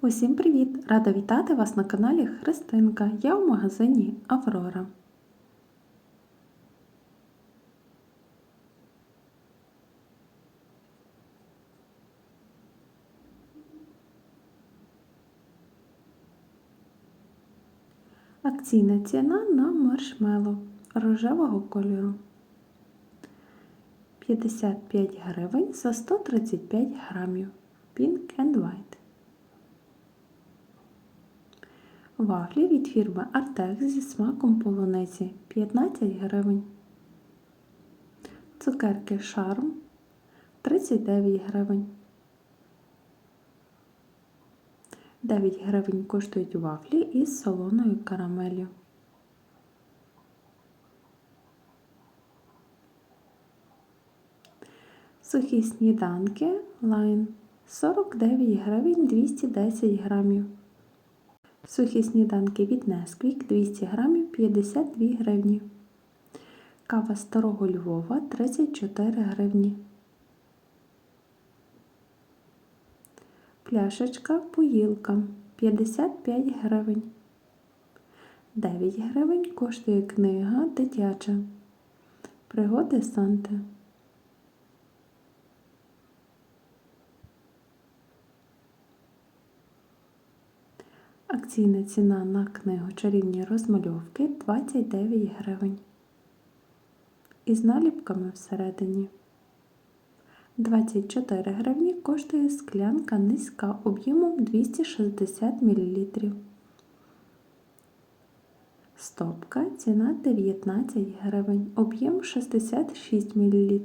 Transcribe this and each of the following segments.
Усім привіт! Рада вітати вас на каналі Христинка. Я в магазині Аврора. Акційна ціна на маршмело рожевого кольору. 55 гривень за 135 грамів. Pink and White. Вафлі від фірми Артек зі смаком полуниці 15 гривень. Цукерки Шарм 39 гривень. 9 гривень коштують вафлі із солоною карамелью. Сухі сніданки лайн 49 гривень 210 грамів. Сухі сніданки від Несквік 200 грамів 52 гривні. Кава старого Львова 34 гривні. Пляшечка поїлка 55 гривень. 9 гривень коштує книга дитяча. Пригоди Санти. Акційна ціна на книгу чарівні розмальовки 29 гривень. Із наліпками всередині. 24 гривні коштує склянка низька об'ємом 260 мл. Стопка ціна 19 гривень, об'єм 66 мл.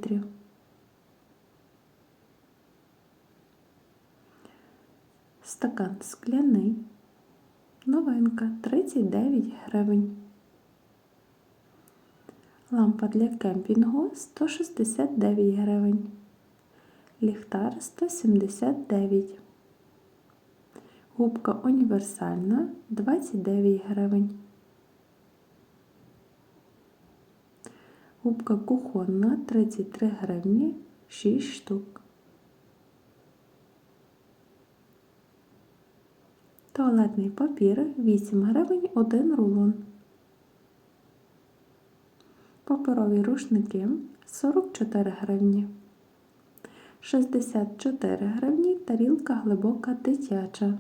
Стакан скляний. Новинка 39 гривень. Лампа для кемпінгу 169 гривень. Ліхтар 179. Губка універсальна 29 гривень. Губка кухонна 33 гривні 6 штук. Туалетний папір 8 гривень 1 рулон. Паперові рушники 44 гривні. 64 гривні тарілка глибока дитяча.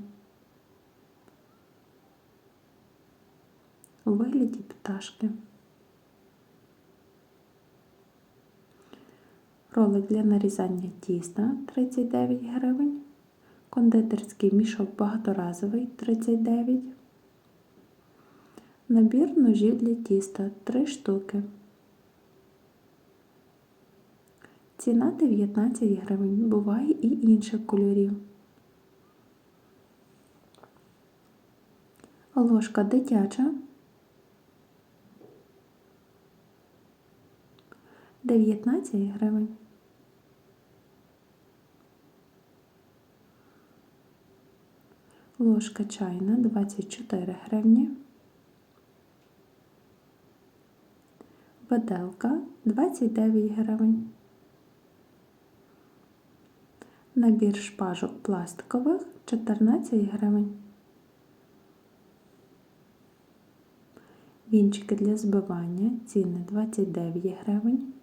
У вигляді пташки. Ролик для нарізання тіста 39 гривень. Кондитерський мішок багаторазовий 39. Набір ножів для тіста 3 штуки. Ціна 19 гривень. Буває і інших кольорів. Ложка дитяча. 19 гривень. Ложка чайна 24 гривні. Виделка 29 гривень. Набір шпажок пластикових 14 гривень. Вінчики для збивання ціни 29 гривень.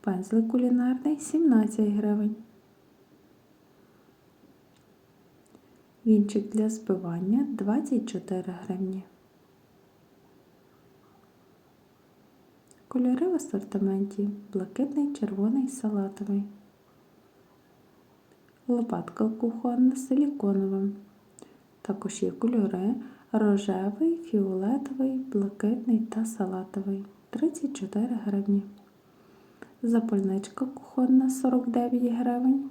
Пензлик кулінарний 17 гривень. Вінчик для збивання 24 гривні. Кольори в асортименті блакитний, червоний, салатовий. Лопатка кухонна силіконова. Також є кольори рожевий, фіолетовий, блакитний та салатовий 34 гривні. Запальничка кухонна 49 гривень.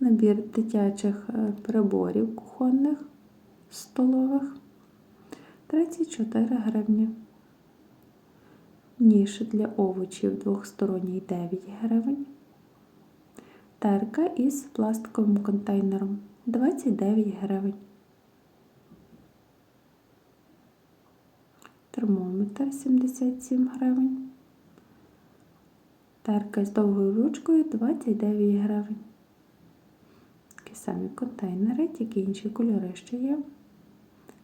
Набір дитячих приборів кухонних столових 34 гривні. Ніж для овочів двохсторонній 9 гривень. Терка із пластиковим контейнером 29 гривень. Термометр 77 гривень. Терка з довгою ручкою 29 гривень. Такі самі контейнери, тільки інші кольори ще є.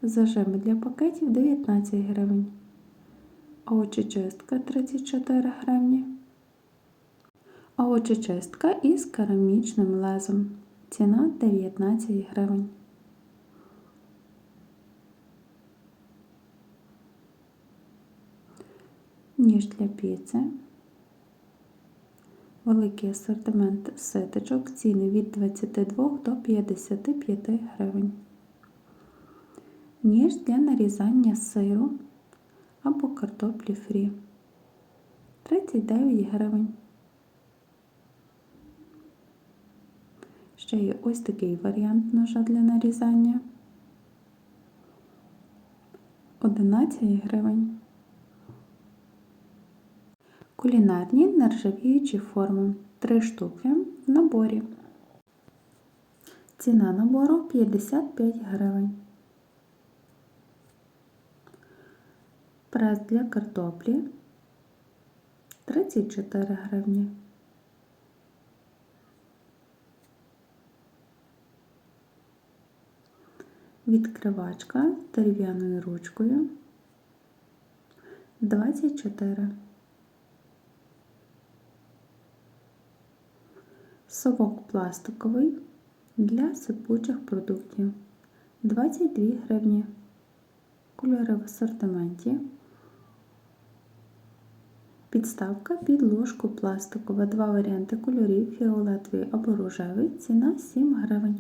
Зажими для пакетів 19 гривень. Овочечистка 34 гривні. Овочечистка із керамічним лезом. Ціна 19 гривень. Ніж для піци. Великий асортимент ситочок. Ціни від 22 до 55 гривень. Ніж для нарізання сиру або картоплі фрі. 39 гривень. Ще є ось такий варіант ножа для нарізання. 11 гривень. Кулінарні нержавіючі форми. 3 штуки в наборі. Ціна набору 55 гривень. Прес для картоплі 34 гривні. Відкривачка дерев'яною ручкою 24. Совок пластиковий для сипучих продуктів 22 гривні. Кольори в асортименті. Підставка під ложку пластикова. Два варіанти кольорів фіолетовий або рожевий. Ціна 7 гривень.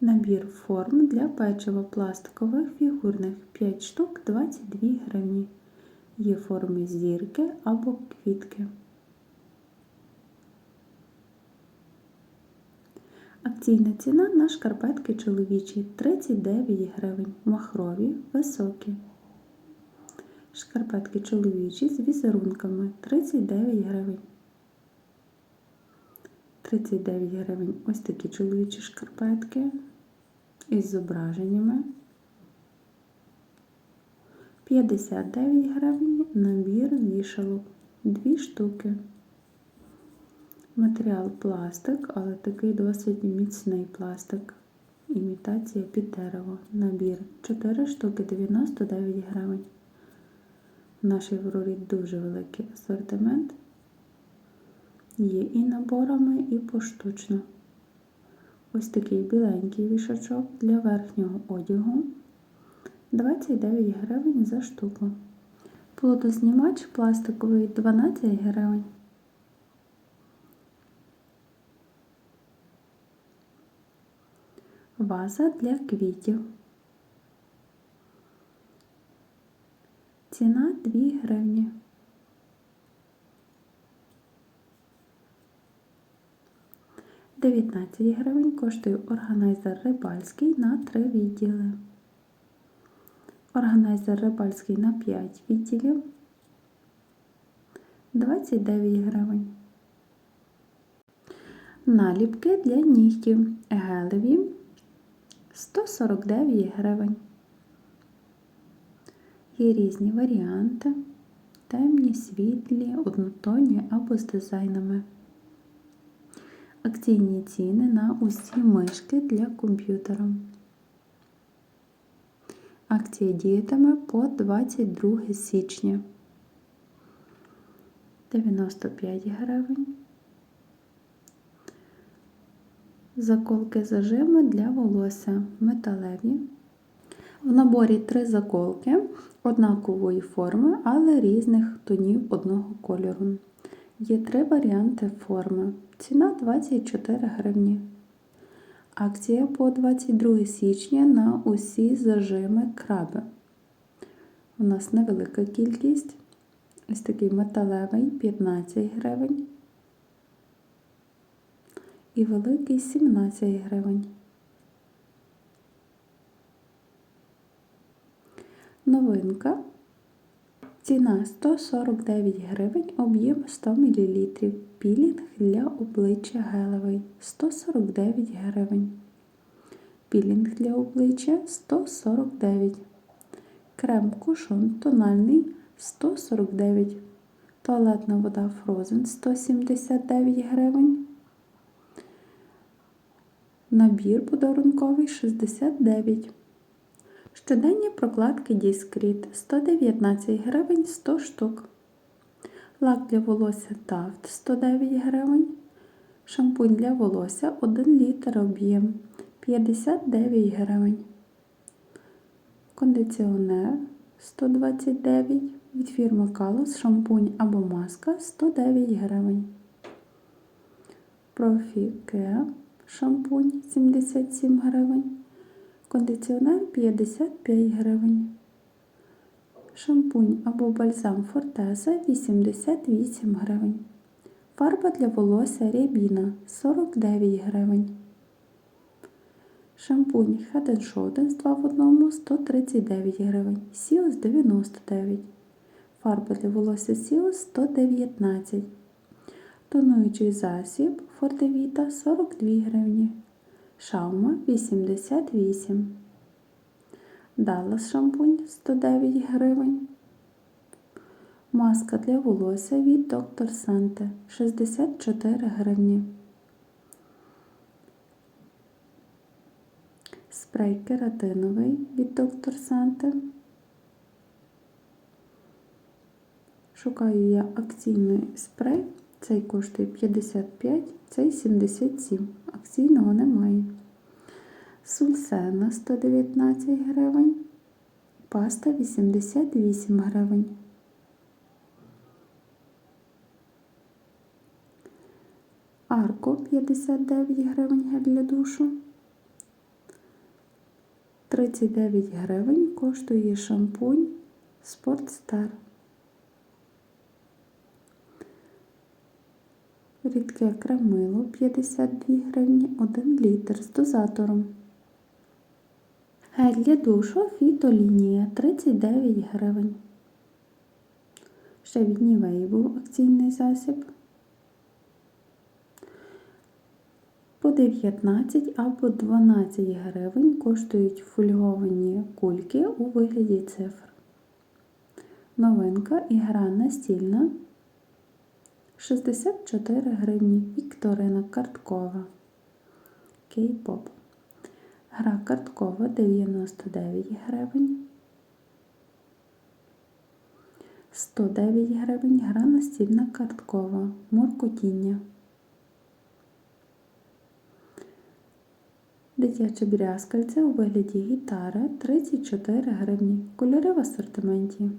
Набір форм для печива пластикових фігурних 5 штук 22 гривні. Є форми зірки або квітки. Акційна ціна на шкарпетки чоловічі 39 гривень. Махрові високі. Шкарпетки чоловічі з візерунками 39 гривень. 39 гривень ось такі чоловічі шкарпетки із зображеннями. 59 гривень набір вішалок. Дві штуки. Матеріал пластик, але такий досить міцний пластик. Імітація під дерево. Набір 4 штуки 99 гривень. В нашій Аврорі дуже великий асортимент. Є і наборами, і поштучно. Ось такий біленький вішачок для верхнього одягу. 29 гривень за штуку. Плодознімач пластиковий 12 гривень. Ваза для квітів. Ціна 2 гривні. Дев'ятнадцять гривень коштує органайзер рибальський на 3 відділи. Органайзер рибальський на 5 відділів 29 гривень. Наліпки для нігтів гелеві 149 гривень. Є різні варіанти, темні, світлі, однотонні або з дизайнами. Акційні ціни на усі мишки для комп'ютера. Акція діятиме по 22 січня. 95 гривень. Заколки зажими для волосся металеві. В наборі три заколки однакової форми, але різних тонів одного кольору. Є три варіанти форми. Ціна 24 гривні. Акція по 22 січня на усі зажими краби. У нас невелика кількість. Ось такий металевий 15 гривень. І великий 17 гривень. Новинка. Ціна 149 гривень, об'єм 100 мл. Пілінг для обличчя гелевий 149 гривень. Пілінг для обличчя 149. Крем кушон тональний 149. Туалетна вода Frozen 179 гривень. Набір подарунковий 69. Щоденні прокладки Discreet 119 гривень 100 штук. Лак для волосся Taft 109 гривень. Шампунь для волосся 1 літр об'єм 59 гривень. Кондиціонер 129 від фірми Калус шампунь або маска 109 гривень. Профіке шампунь 77 гривень. Кондиціонер 55 гривень. Шампунь або бальзам Фортеза 88 гривень. Фарба для волосся Рябіна 49 гривень. Шампунь Head Shoulders 2 в 1 139 гривень. Сіос 99. Фарба для волосся Сіос 119. Тонуючий засіб Фортевіта 42 гривні. Шаума 88. Даллас шампунь 109 гривень. Маска для волосся від Доктор Санте 64 гривні. Спрей кератиновий від Доктор Санте. Шукаю я акційний спрей. Цей коштує 55, цей 77. Акційного немає. Сульсена 119 гривень. Паста 88 гривень. Арко 59 гривень гель для душу. 39 гривень коштує шампунь Спортстар. Рідке кремило 52 гривні 1 літр з дозатором. Гель для душу фітолінія 39 гривень. Ще від Нівеї був акційний засіб. По 19 або 12 гривень коштують фольговані кульки у вигляді цифр. Новинка ігра настільна 64 гривні. Вікторина карткова. Кей-поп. Гра карткова 99 гривень. 109 гривень. Гра настільна карткова. Муркотіння. Дитяче брязкальце у вигляді гітари 34 гривні. Кольори в асортименті.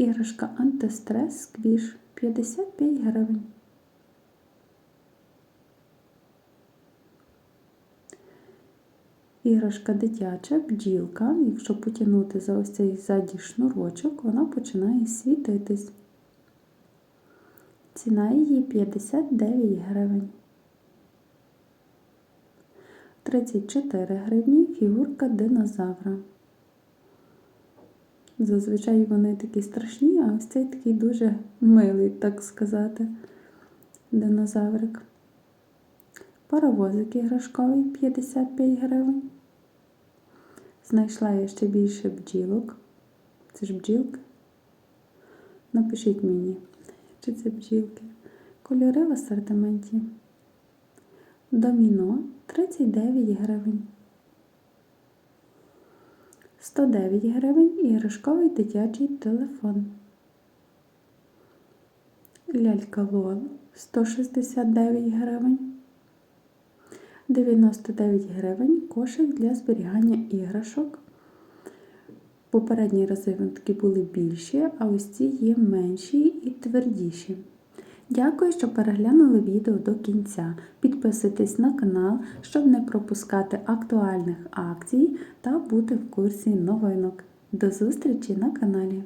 Іграшка антистрес сквіш 55 гривень. Іграшка дитяча бджілка. Якщо потягнути за ось цей ззаді шнурочок, вона починає світитись. Ціна її 59 гривень. 34 гривні фігурка динозавра. Зазвичай вони такі страшні, а ось цей такий дуже милий, так сказати, динозаврик. Паровозик іграшковий 55 гривень. Знайшла я ще більше бджілок. Це ж бджілки. Напишіть мені, чи це бджілки. Кольори в асортименті. Доміно 39 гривень. 109 гривень іграшковий дитячий телефон. Лялька Лол 169 гривень. 99 гривень кошик для зберігання іграшок. Попередні рази були більші, а ось ці є менші і твердіші. Дякую, що переглянули відео до кінця. Підписуйтесь на канал, щоб не пропускати актуальних акцій та бути в курсі новинок. До зустрічі на каналі!